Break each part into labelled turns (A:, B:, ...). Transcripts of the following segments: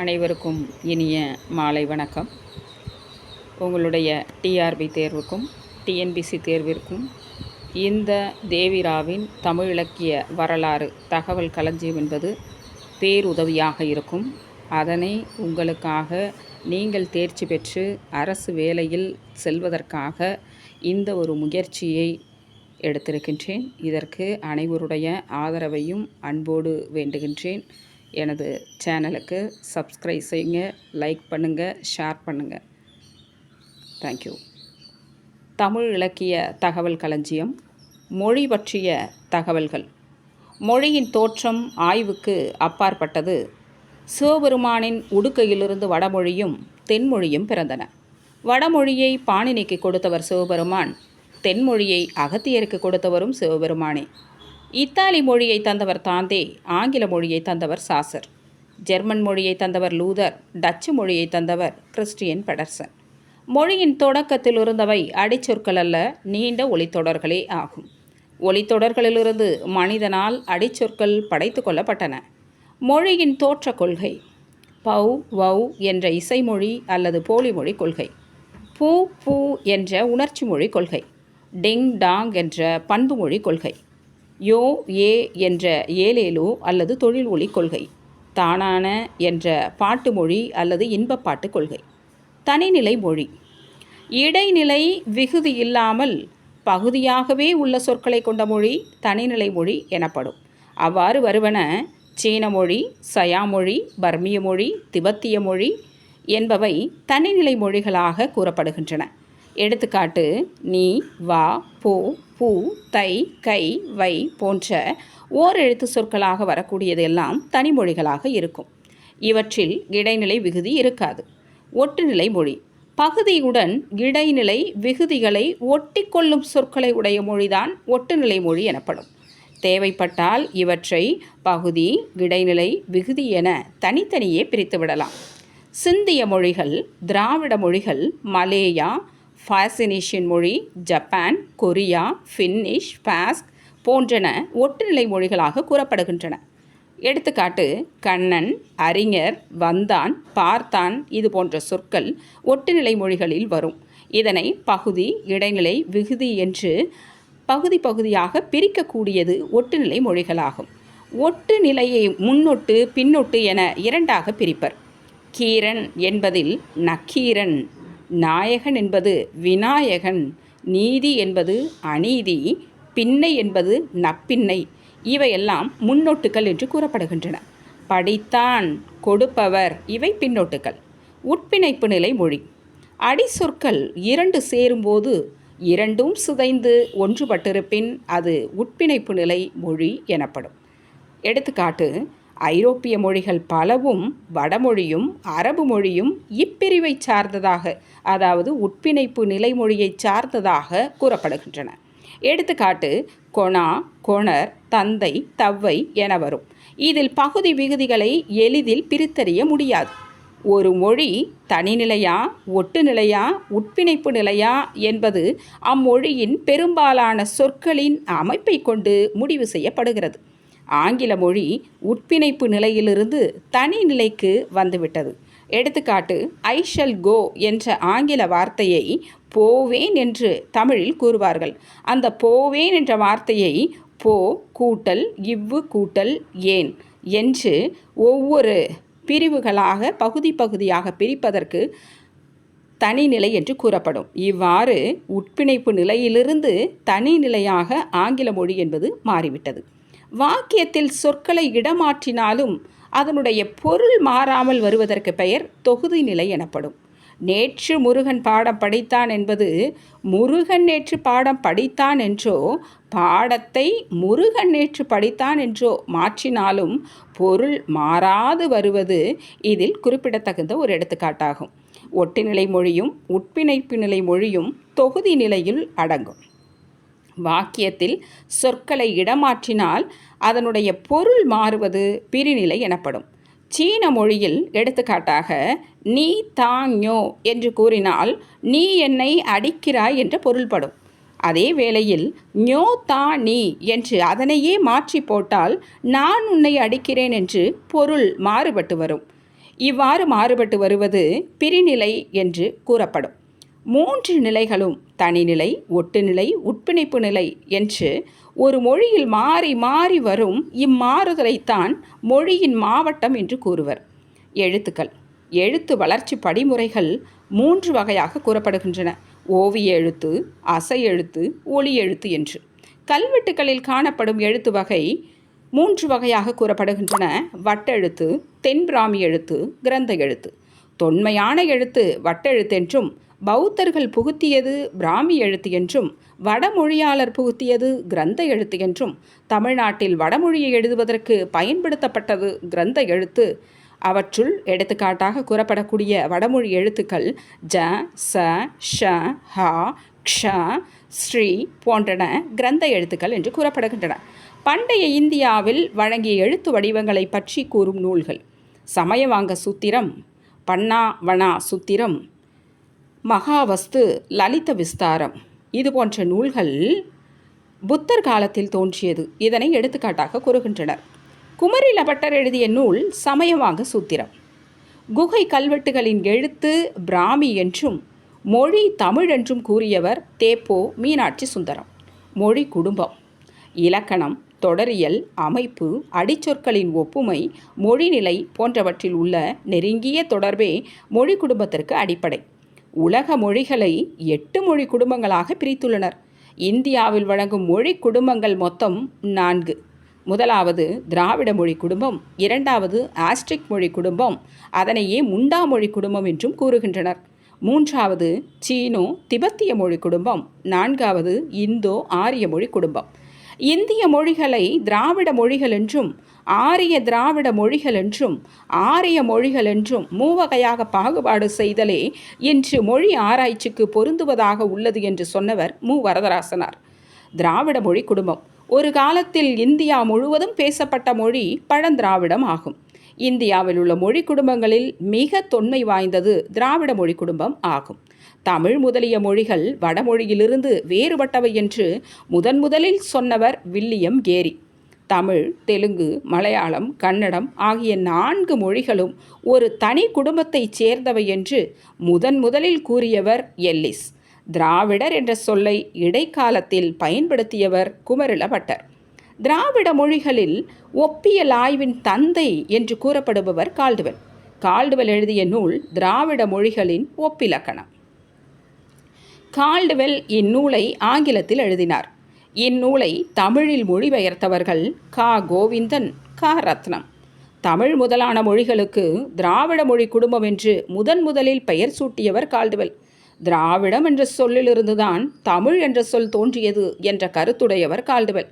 A: அனைவருக்கும் இனிய மாலை வணக்கம். உங்களுடைய டிஆர்பி தேர்வுக்கும் டிஎன்பிசி தேர்விற்கும் இந்த தேவிராவின் தமிழ் இலக்கிய வரலாறு தகவல் களஞ்சியம் என்பது பேருதவியாக இருக்கும். அதனை உங்களுக்காக நீங்கள் தேர்ச்சி பெற்று அரசு வேலையில் செல்வதற்காக இந்த ஒரு முயற்சியை எடுத்திருக்கின்றேன். இதற்கு அனைவருடைய ஆதரவையும் அன்போடு வேண்டுகின்றேன். எனது சேனலுக்கு சப்ஸ்கிரைப் செய்யுங்க லைக் பண்ணுங்கள் ஷேர் பண்ணுங்கள் தேங்க்யூ தமிழ் இலக்கிய தகவல் களஞ்சியம் மொழி பற்றிய தகவல்கள். மொழியின் தோற்றம் ஆய்வுக்கு அப்பாற்பட்டது. சிவபெருமானின் உடுக்கையிலிருந்து வடமொழியும் தென்மொழியும் பிறந்தன. வடமொழியை பாணினிக்கு கொடுத்தவர் சிவபெருமான் தென்மொழியை அகத்தியருக்கு கொடுத்தவரும் சிவபெருமானே. இத்தாலி மொழியை தந்தவர் தாந்தே ஆங்கில மொழியை தந்தவர் சாசர். ஜெர்மன் மொழியை தந்தவர் லூதர் டச்சு மொழியை தந்தவர் கிறிஸ்டியன் பெடர்சன். மொழியின் தொடக்கத்தில் இருந்தவை அடிச்சொற்கள் அல்ல நீண்ட ஒளித்தொடர்களே ஆகும். ஒளித்தொடர்களிலிருந்து மனிதனால் அடிச்சொற்கள் படைத்து கொள்ளப்பட்டன. மொழியின் தோற்ற கொள்கை பௌ வௌ என்ற இசைமொழி அல்லது போலி மொழி கொள்கை பூ பூ என்ற உணர்ச்சி மொழி கொள்கை டிங் டாங் என்ற பண்பு மொழி கொள்கை. யோ ஏ என்ற ஏலேலோ அல்லது தொழில் ஒளி கொள்கை தானான என்ற பாட்டு மொழி அல்லது இன்பப்பாட்டு கொள்கை. தனிநிலை மொழி. இடைநிலை விகுதி இல்லாமல் பகுதியாகவே உள்ள சொற்களை கொண்ட மொழி தனிநிலை மொழி எனப்படும். அவ்வாறு வருவன சீன மொழி சயா மொழி பர்மிய மொழி திபெத்திய மொழி என்பவை தனிநிலை மொழிகளாக கூறப்படுகின்றன. எடுத்துக்காட்டு நீ வா போ பூ தை கை வை போன்ற ஓரெழுத்து சொற்களாக வரக்கூடியதெல்லாம் தனிமொழிகளாக இருக்கும். இவற்றில் இடைநிலை விகுதி இருக்காது. ஒட்டுநிலை மொழி. பகுதியுடன் இடைநிலை விகுதிகளை ஒட்டிக்கொள்ளும் சொற்களை உடைய மொழிதான் ஒட்டுநிலை மொழி எனப்படும். தேவைப்பட்டால் இவற்றை பகுதி இடைநிலை விகுதி என தனித்தனியே பிரித்துவிடலாம் சிந்திய மொழிகள் திராவிட மொழிகள் மலேயா ஃபாசினேஷியன் மொழி ஜப்பான் கொரியா ஃபின்னிஷ் பாஸ்க் போன்றன ஒட்டுநிலை மொழிகளாக கூறப்படுகின்றன. எடுத்துக்காட்டு கண்ணன் அறிஞர் வந்தான் பார்த்தான் இது போன்ற சொற்கள் ஒட்டுநிலை மொழிகளில் வரும். இதனை பகுதி இடைநிலை விகுதி என்று பகுதி பகுதியாக பிரிக்கக்கூடியது ஒட்டுநிலை மொழிகளாகும். ஒட்டு நிலையை முன்னொட்டு பின்னொட்டு என இரண்டாக பிரிப்பர். கீரன் என்பதில் நக்கீரன் நாயகன் என்பது விநாயகன் நீதி என்பது அநீதி பின்னை என்பது நப்பின்னை. இவையெல்லாம் முன்னோட்டுகள் என்று கூறப்படுகின்றன. படித்தான் கொடுப்பவர் இவை பின்னோட்டுகள் உட்பிணைப்பு நிலை மொழி. அடிச்சொற்கள் இரண்டு சேரும்போது இரண்டும் சிதைந்து ஒன்றுபட்டிருப்பின் அது உட்பிணைப்பு நிலை மொழி எனப்படும். எடுத்துக்காட்டு ஐரோப்பிய மொழிகள் பலவும் வடமொழியும் அரபு மொழியும் இப்பிரிவை சார்ந்ததாக அதாவது உட்பிணைப்பு நிலைமொழியை சார்ந்ததாக கூறப்படுகின்றன. எடுத்துக்காட்டு கொணா கொணர் தந்தை தவ்வை என வரும். இதில் பகுதி விகுதிகளை எளிதில் பிரித்தறிய முடியாது. ஒரு மொழி தனிநிலையா ஒட்டு நிலையா உட்பிணைப்பு நிலையா என்பது அம்மொழியின் பெரும்பாலான சொற்களின் அமைப்பை கொண்டு முடிவு செய்யப்படுகிறது. ஆங்கில மொழி உட்பிணைப்பு நிலையிலிருந்து தனி நிலைக்கு வந்துவிட்டது. எடுத்துக்காட்டு ஐ ஷல் கோ என்ற ஆங்கில வார்த்தையை போவேன் என்று தமிழில் கூறுவார்கள். அந்த போவேன் என்ற வார்த்தையை போ கூட்டல் இவ்வு கூட்டல் ஏன் என்று ஒவ்வொரு பிரிவுகளாக பகுதி பகுதியாக பிரிப்பதற்கு தனிநிலை என்று கூறப்படும். இவ்வாறு உட்பிணைப்பு நிலையிலிருந்து தனிநிலையாக ஆங்கில மொழி என்பது மாறிவிட்டது. வாக்கியத்தில் சொற்களை இடமாற்றினாலும் அதனுடைய பொருள் மாறாமல் வருவதற்கு பெயர் தொகுதி நிலை எனப்படும். நேற்று முருகன் பாடம் படித்தான் என்பது முருகன் நேற்று பாடம் படித்தான் என்றோ பாடத்தை முருகன் நேற்று படித்தான் என்றோ மாற்றினாலும் பொருள் மாறாது வருவது இதில் குறிப்பிடத்தகுந்த ஒரு எடுத்துக்காட்டாகும். ஒட்டுநிலை மொழியும் உட்பிணைப்பு நிலை மொழியும் தொகுதி நிலையில் அடங்கும். வாக்கியத்தில் சொற்களை இடமாற்றினால் அதனுடைய பொருள் மாறுவது பிரிநிலை எனப்படும். சீன மொழியில் எடுத்துக்காட்டாக நீ தாங்யோ என்று கூறினால் நீ என்னை அடிக்கிறாய் என்று பொருள்படும். அதே வேளையில் ஞோ தா நீ என்று அதனையே மாற்றி போட்டால் நான் உன்னை அடிக்கிறேன் என்று பொருள் மாறுபட்டு வரும். இவ்வாறு மாறுபட்டு வருவது பிரிநிலை என்று கூறப்படும். மூன்று நிலைகளும் தனிநிலை ஒட்டுநிலை உட்பிணைப்பு நிலை என்று ஒரு மொழியில் மாறி மாறி வரும் இம்மாறுதலைத்தான் மொழியின் மாவட்டம் என்று கூறுவர். எழுத்துக்கள். எழுத்து வளர்ச்சி படிமுறைகள் மூன்று வகையாக கூறப்படுகின்றன. ஓவிய எழுத்து அசை எழுத்து ஒளி எழுத்து என்று. கல்வெட்டுகளில் காணப்படும் எழுத்து வகை மூன்று வகையாக கூறப்படுகின்றன. வட்டெழுத்து தென்பிராமி எழுத்து கிரந்த எழுத்து. தொன்மையான எழுத்து வட்டெழுத்தென்றும் பௌத்தர்கள் புகுத்தியது பிராமி எழுத்து என்றும் வடமொழியாளர் புகுத்தியது கிரந்த எழுத்து என்றும் தமிழ்நாட்டில் வடமொழியை எழுதுவதற்கு பயன்படுத்தப்பட்டது கிரந்த எழுத்து. அவற்றுள் எடுத்துக்காட்டாக கூறப்படக்கூடிய வடமொழி எழுத்துக்கள் ஜ ச ஷ ஹ க்ஷ ஸ்ரீ போன்றன கிரந்த எழுத்துக்கள் என்று கூறப்படுகின்றன. பண்டைய இந்தியாவில் வழங்கிய எழுத்து வடிவங்களை பற்றி கூறும் நூல்கள். சமயவாங்க சூத்திரம் பன்னா வனா சூத்திரம் மகாவஸ்து லலித விஸ்தாரம். இது போன்ற நூல்கள் புத்தர் காலத்தில் தோன்றியது. இதனை எடுத்துக்காட்டாக கூறுகின்றனர். குமரில பட்டர் எழுதிய நூல் சமயவாங்க சூத்திரம். குகை கல்வெட்டுகளின் எழுத்து பிராமி என்றும் மொழி தமிழ் என்றும் கூறியவர் தேப்போ மீனாட்சி சுந்தரம். மொழி குடும்பம். இலக்கணம் தொடரியல் அமைப்பு அடிச்சொற்களின் ஒப்புமை மொழிநிலை போன்றவற்றில் உள்ள நெருங்கிய தொடர்பே மொழி குடும்பத்திற்கு அடிப்படை. உலக மொழிகளை எட்டு மொழி குடும்பங்களாக பிரித்துள்ளனர். இந்தியாவில் வழங்கும் மொழி குடும்பங்கள் மொத்தம் நான்கு. முதலாவது திராவிட மொழி குடும்பம் இரண்டாவது ஆஸ்ட்ரிக் மொழி குடும்பம் அதனையே முண்டா மொழி குடும்பம் என்றும் கூறுகின்றனர். மூன்றாவது சீனோ திபெத்திய மொழி குடும்பம் நான்காவது இந்தோ ஆரிய மொழி குடும்பம். இந்திய மொழிகளை திராவிட மொழிகள் என்றும் ஆரிய திராவிட மொழிகள் என்றும் ஆரிய மொழிகள் என்றும் மூவகையாக பாகுபாடு செய்தலே இன்று மொழி ஆராய்ச்சிக்கு பொருந்துவதாக உள்ளது என்று சொன்னவர் மு. வரதராசனார். திராவிட மொழி குடும்பம். ஒரு காலத்தில் இந்தியா முழுவதும் பேசப்பட்ட மொழி பழந்திராவிடம் ஆகும். இந்தியாவில் உள்ள மொழி குடும்பங்களில் மிக தொன்மை வாய்ந்தது திராவிட மொழி குடும்பம் ஆகும். தமிழ் முதலிய மொழிகள் வடமொழியிலிருந்து வேறுபட்டவை என்று முதன் முதலில் சொன்னவர் வில்லியம் கேரி. தமிழ் தெலுங்கு மலையாளம் கன்னடம் ஆகிய நான்கு மொழிகளும் ஒரு தனி குடும்பத்தைச் சேர்ந்தவை என்று முதன் முதலில் கூறியவர் எல்லிஸ். திராவிடர் என்ற சொல்லை இடைக்காலத்தில் பயன்படுத்தியவர் குமரிலபட்டர் திராவிட மொழிகளில் ஒப்பியல் ஆய்வின் தந்தை என்று கூறப்படுபவர் கால்டுவல். கால்டுவல் எழுதிய நூல் திராவிட மொழிகளின் ஒப்பிலக்கணம். கால்டுவெல் இந்நூலை ஆங்கிலத்தில் எழுதினார். இந்நூலை தமிழில் மொழிபெயர்த்தவர்கள் கா. கோவிந்தன் கா. ரத்னம். தமிழ் முதலான மொழிகளுக்கு திராவிட மொழி குடும்பம் என்று முதன் முதலில் பெயர் சூட்டியவர் கால்டுவெல் திராவிடம் என்ற சொல்லிலிருந்துதான் தமிழ் என்ற சொல் தோன்றியது என்ற கருத்துடையவர் கால்டுவெல்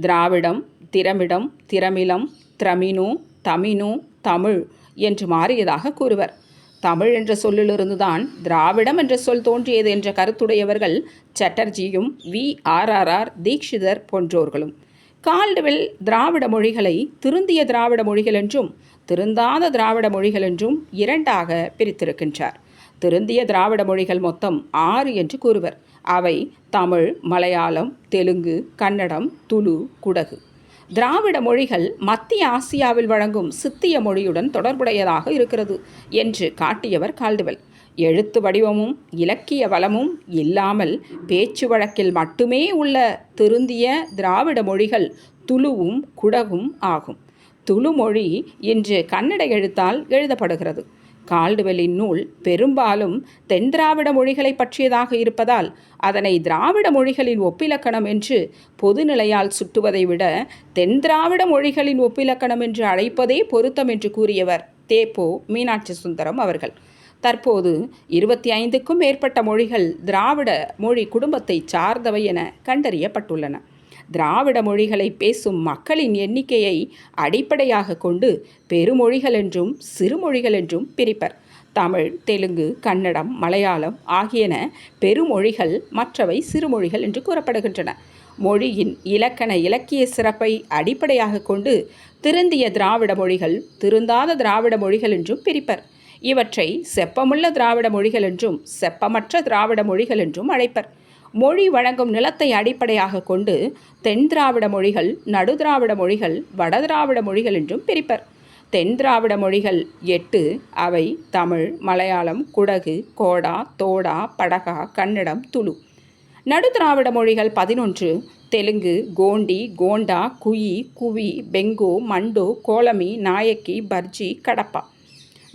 A: திராவிடம் திரமிடம் திரமிலம் திரமினு தமினு தமிழ் என்று மாறியதாக கூறுவர். தமிழ் என்ற சொல்லிலிருந்துதான் திராவிடம் என்ற சொல் தோன்றியது என்ற கருத்துடையவர்கள் சட்டர்ஜியும் V. R R R Dikshitar போன்றோர்களும். Caldwell திராவிட மொழிகளை திருந்திய திராவிட மொழிகள் என்றும் திருந்தாத திராவிட மொழிகள் என்றும் இரண்டாக பிரித்திருக்கின்றார். திருந்திய திராவிட மொழிகள் மொத்தம் ஆறு என்று கூறுவர். அவை தமிழ் மலையாளம் தெலுங்கு கன்னடம் துளு குடகு. திராவிட மொழிகள் மத்திய ஆசியாவில் வழங்கும் சித்திய மொழியுடன் தொடர்புடையதாக இருக்கிறது என்று காட்டியவர் கால்டுவெல். எழுத்து வடிவமும் இலக்கிய வளமும் இல்லாமல் பேச்சு வழக்கில் மட்டுமே உள்ள திருந்திய திராவிட மொழிகள் துளுவும் குடவும் ஆகும். துளு மொழி இன்று கன்னட எழுத்தால் எழுதப்படுகிறது. கால்டுவெலின் நூல் பெரும்பாலும் தென் திராவிட மொழிகளை பற்றியதாக இருப்பதால் அதனை திராவிட மொழிகளின் ஒப்பிலக்கணம் என்று பொதுநிலையால் சுட்டுவதை விட தென் திராவிட மொழிகளின் ஒப்பிலக்கணம் என்று அழைப்பதே பொருத்தம் என்று கூறியவர் தேப்போ மீனாட்சி சுந்தரம் அவர்கள். தற்போது இருபத்தி ஐந்துக்கும் மேற்பட்ட மொழிகள் திராவிட மொழி குடும்பத்தை சார்ந்தவை என கண்டறியப்பட்டுள்ளன. திராவிட மொழிகளை பேசும் மக்களின் எண்ணிக்கையை அடிப்படையாக கொண்டு பெருமொழிகள் என்றும் சிறுமொழிகள் என்றும் பிரிப்பர். தமிழ் தெலுங்கு கன்னடம் மலையாளம் ஆகியன பெருமொழிகள் மற்றவை சிறுமொழிகள் என்று கூறப்படுகின்றன. மொழியின் இலக்கண இலக்கிய சிறப்பை அடிப்படையாக கொண்டு திருந்திய திராவிட மொழிகள் திருந்தாத திராவிட மொழிகள் என்றும் பிரிப்பர். இவற்றை செப்பமுள்ள திராவிட மொழிகள் என்றும் செப்பமற்ற திராவிட மொழிகள் என்றும் அழைப்பர். மொழி வழங்கும் நிலத்தை அடிப்படையாக கொண்டு தென் திராவிட மொழிகள் நடுதிராவிட மொழிகள் வடதிராவிட மொழிகள் என்றும் பிரிப்பர். தென் திராவிட மொழிகள் எட்டு அவை தமிழ் மலையாளம் குடகு கோடா தோடா படகா கன்னடம் துளு. நடுதிராவிட மொழிகள் பதினொன்று தெலுங்கு கோண்டி கோண்டா குயி குவி பெங்கோ மண்டோ கோலமி நாயக்கி பர்ஜி கடப்பா.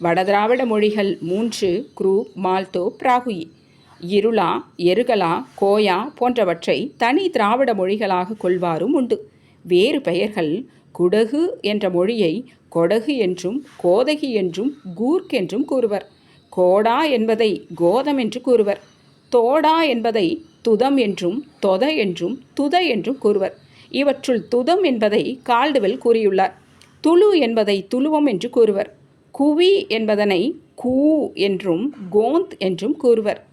A: வடதிராவிட மொழிகள் மூன்று குரூ மால்டோ பிராகுயி. இருளா எருகலா கோயா போன்றவற்றை தனி திராவிட மொழிகளாக கொள்வாரும் உண்டு. வேறு பெயர்கள் குடகு என்ற மொழியை கொடகு என்றும் கோதகி என்றும் கூர்க் என்றும் கூறுவர். கோடா என்பதை கோதம் என்று கூறுவர். தோடா என்பதை துதம் என்றும் தொத என்றும் துத என்றும் கூறுவர். இவற்றுள் துதம் என்பதை கால்டுவெல் கூறியுள்ளார். துளு என்பதை துளுவம் என்று கூறுவர். குவி என்பதனை கூ என்றும் கோந்த் என்றும் கூறுவர்.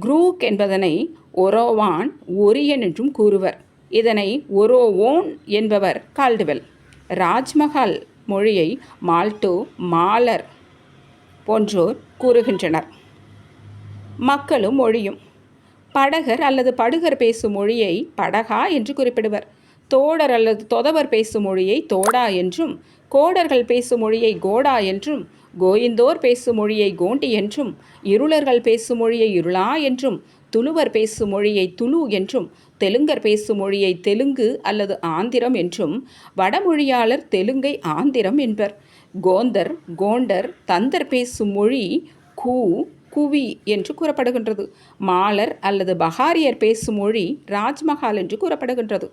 A: குரூக் என்பதனை ஒரோவான் ஒரியன் என்றும் கூறுவர். இதனை ஒரோவோன் என்பவர் கால்டுவெல். ராஜ்மஹால் மொழியை மால்டோ மாலர் போன்றோர் கூறுகின்றனர். மக்களும் மொழியும். படகர் அல்லது படுகர் பேசும் மொழியை படகா என்று குறிப்பிடுவர். தோடர் அல்லது தொதவர் பேசும் மொழியை தோடா என்றும் கோடர்கள் பேசும் மொழியை கோடா என்றும் கோயிந்தோர் பேசும் மொழியை கோண்டி என்றும் இருளர்கள் பேசும் மொழியை இருளா என்றும் துளுவர் பேசும் மொழியை துளு என்றும் தெலுங்கர் பேசும் மொழியை தெலுங்கு அல்லது ஆந்திரம் என்றும் வடமொழியாளர் தெலுங்கை ஆந்திரம் என்பர். கோந்தர் கோண்டர் தந்தர் பேசும் மொழி கூ குவி என்று கூறப்படுகின்றது. மாலர் அல்லது பஹாரியர் பேசும் மொழி ராஜ்மஹால் என்று கூறப்படுகின்றது.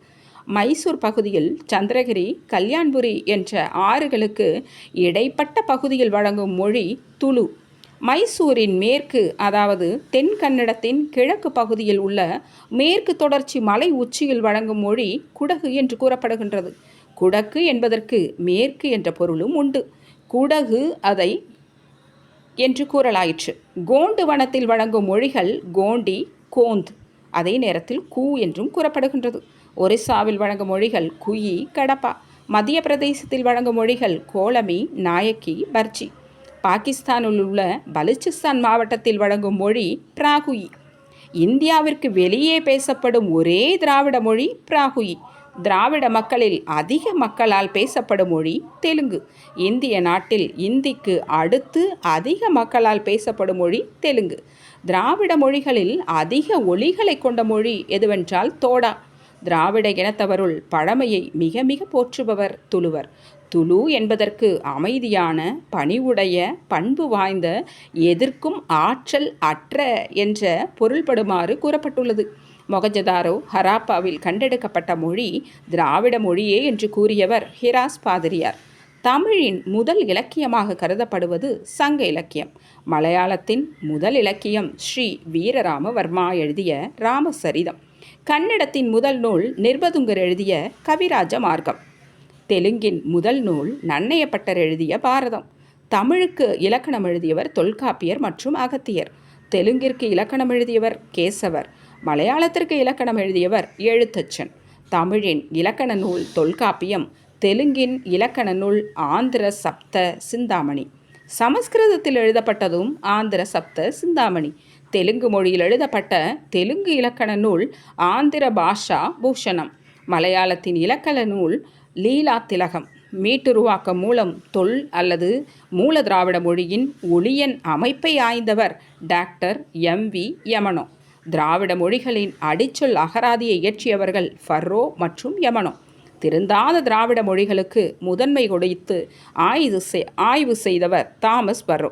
A: மைசூர் பகுதியில் சந்திரகிரி கல்யாண்புரி என்ற ஆறுகளுக்கு இடைப்பட்ட பகுதியில் வழங்கும் மொழி துளு. மைசூரின் மேற்கு அதாவது தென் கன்னடத்தின் கிழக்கு பகுதியில் உள்ள மேற்கு தொடர்ச்சி மலை உச்சியில் வழங்கும் மொழி குடகு என்று கூறப்படுகின்றது. குடக்கு என்பதற்கு மேற்கு என்ற பொருளும் உண்டு. குடகு அதை என்று கூறலாயிற்று. கோண்டு வனத்தில் வழங்கும் மொழிகள் கோண்டி கோந்த். அதே நேரத்தில் கூ என்றும் கூறப்படுகின்றது. ஒரிசாவில் வழங்கும் மொழிகள் குயி கடப்பா. மத்திய பிரதேசத்தில் வழங்கும் மொழிகள் கோலமி நாயக்கி பர்ச்சி. பாகிஸ்தானில் உள்ள பலுச்சிஸ்தான் மாவட்டத்தில் வழங்கும் மொழி பிராகுயி. இந்தியாவிற்கு வெளியே பேசப்படும் ஒரே திராவிட மொழி பிராகுயி. திராவிட மக்களில் அதிக மக்களால் பேசப்படும் மொழி தெலுங்கு. இந்திய நாட்டில் இந்திக்கு அடுத்து அதிக மக்களால் பேசப்படும் மொழி தெலுங்கு. திராவிட மொழிகளில் அதிக ஒலிகளை கொண்ட மொழி எதுவென்றால் தோடா. திராவிட இனத்தவருள் பழமையை மிக மிக போற்றுபவர் துளுவர். துளு என்பதற்கு அமைதியான பணிவுடைய பண்பு வாய்ந்த எதிர்க்கும் ஆற்றல் அற்ற என்ற பொருள்படுமாறு கூறப்பட்டுள்ளது. மொகஜதாரோ ஹராப்பாவில் கண்டெடுக்கப்பட்ட மொழி திராவிட மொழியே என்று கூறியவர் ஹிராஸ் பாதிரியார். தமிழின் முதல் இலக்கியமாக கருதப்படுவது சங்க இலக்கியம். மலையாளத்தின் முதல் இலக்கியம் ஸ்ரீ வீரராமவர்மா எழுதிய ராமசரிதம். கன்னடத்தின் முதல் நூல் நிர்பதுங்கர் எழுதிய கவிராஜ மார்க்கம். தெலுங்கின் முதல் நூல் நன்னையப்பட்டர் எழுதிய பாரதம். தமிழுக்கு இலக்கணம் எழுதியவர் தொல்காப்பியர் மற்றும் அகத்தியர். தெலுங்கிற்கு இலக்கணம் எழுதியவர் கேசவர். மலையாளத்திற்கு இலக்கணம் எழுதியவர் எழுத்தச்சன். தமிழின் இலக்கண நூல் தொல்காப்பியம். தெலுங்கின் இலக்கண நூல் ஆந்திர சப்த சிந்தாமணி. சமஸ்கிருதத்தில் எழுதப்பட்டதும் ஆந்திர சப்த சிந்தாமணி. தெலுங்கு மொழியில் எழுதப்பட்ட தெலுங்கு இலக்கண நூல் ஆந்திர பாஷா பூஷணம். மலையாளத்தின் இலக்கண நூல் லீலா திலகம். மீட்டுருவாக்கம் மூலம் தொல் அல்லது மூல திராவிட மொழியின் ஒளியன் அமைப்பை ஆய்ந்தவர் டாக்டர் எம் வி யமனோ. திராவிட மொழிகளின் அடிச்சொல் அகராதியை இயற்றியவர்கள் ஃபர்ரோ மற்றும் யமனோ. திருந்தாத திராவிட மொழிகளுக்கு முதன்மை கொடுத்து ஆய்வு செய் ஆய்வு செய்தவர் தாமஸ் பர்ரோ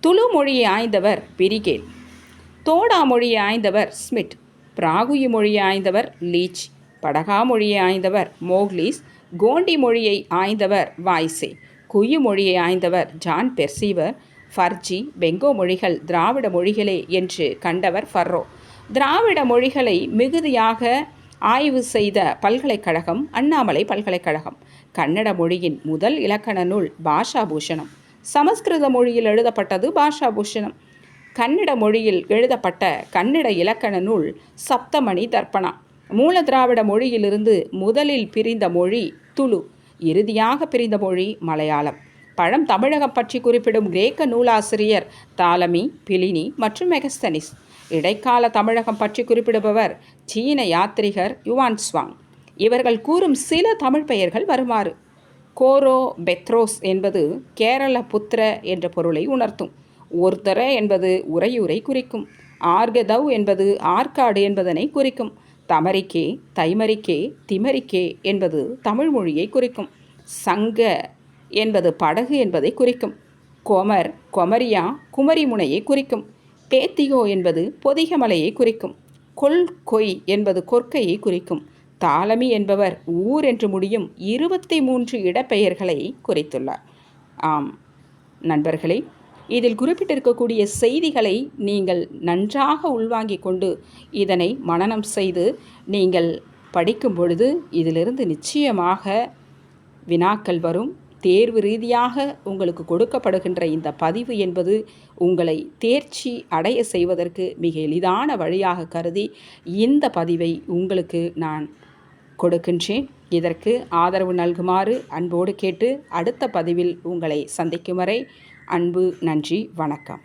A: துளு மொழியை ஆய்ந்தவர் பிரிகேல் தோடா மொழியை ஆய்ந்தவர் ஸ்மிட் பிராகுயி மொழியை ஆய்ந்தவர் லீச் படகா மொழியை ஆய்ந்தவர் மோக்லீஸ் கோண்டி மொழியை ஆய்ந்தவர் வாய்ஸே குயு மொழியை ஆய்ந்தவர் ஜான் பெர்சீவர் ஃபர்ஜி பெங்கோ மொழிகள் திராவிட மொழிகளே என்று கண்டவர் ஃபர்ரோ. திராவிட மொழிகளை மிகுதியாக ஆய்வு செய்த பல்கலைக்கழகம் அண்ணாமலை பல்கலைக்கழகம் கன்னட மொழியின் முதல் இலக்கண நூல் பாஷா பூஷணம் சமஸ்கிருத மொழியில் எழுதப்பட்டது பாஷா பூஷணம் கன்னட மொழியில் எழுதப்பட்ட கன்னட இலக்கண நூல் சப்தமணி தர்ப்பணா. மூல திராவிட மொழியிலிருந்து முதலில் பிரிந்த மொழி துளு. இறுதியாக பிரிந்த மொழி மலையாளம். பழம் தமிழகம் பற்றி குறிப்பிடும் கிரேக்க நூலாசிரியர் தாலமி பிலினி மற்றும் மெகஸ்தனிஸ். இடைக்கால தமிழகம் பற்றி குறிப்பிடுபவர் சீன யாத்ரிகர் யுவான் ஸ்வாங் இவர்கள் கூறும் சில தமிழ் பெயர்கள் வருமாறு. கோரோ பெத்ரோஸ் என்பது கேரள புத்திர என்ற பொருளை உணர்த்தும். ஒருத்தர என்பது உறையூரை குறிக்கும். ஆர்கதவ் என்பது ஆற்காடு என்பதனை குறிக்கும். தமரிக்கே தைமரிக்கே திமரிக்கே என்பது தமிழ் மொழியை குறிக்கும். சங்க என்பது படகு என்பதை குறிக்கும். கொமர் கொமரியா குமரிமுனையை குறிக்கும். பேத்திகோ என்பது பொதிகமலையை குறிக்கும். கொல் கொய் என்பது கொற்கையை குறிக்கும். தாலமி என்பவர் ஊர் என்று முடியும் இருபத்தி மூன்று இடப்பெயர்களை குறித்துள்ளார். ஆம் நண்பர்களே இதில் குறிப்பிட்டிருக்கக்கூடிய செய்திகளை நீங்கள் நன்றாக உள்வாங்கிக் கொண்டு இதனை மனனம் செய்து நீங்கள் படிக்கும் பொழுது இதிலிருந்து நிச்சயமாக வினாக்கள் வரும். தேர்வு ரீதியாக உங்களுக்கு கொடுக்கப்படுகின்ற இந்த பதிவு என்பது உங்களை தேர்ச்சி அடைய செய்வதற்கு மிக எளிதான வழியாக கருதி இந்த பதிவை உங்களுக்கு நான் கொடுக்கின்றேன். இதற்கு ஆதரவு நல்குமாறு அன்போடு கேட்டு அடுத்த பதிவில் உங்களை சந்திக்கும் வரை அன்பு நன்றி வணக்கம்.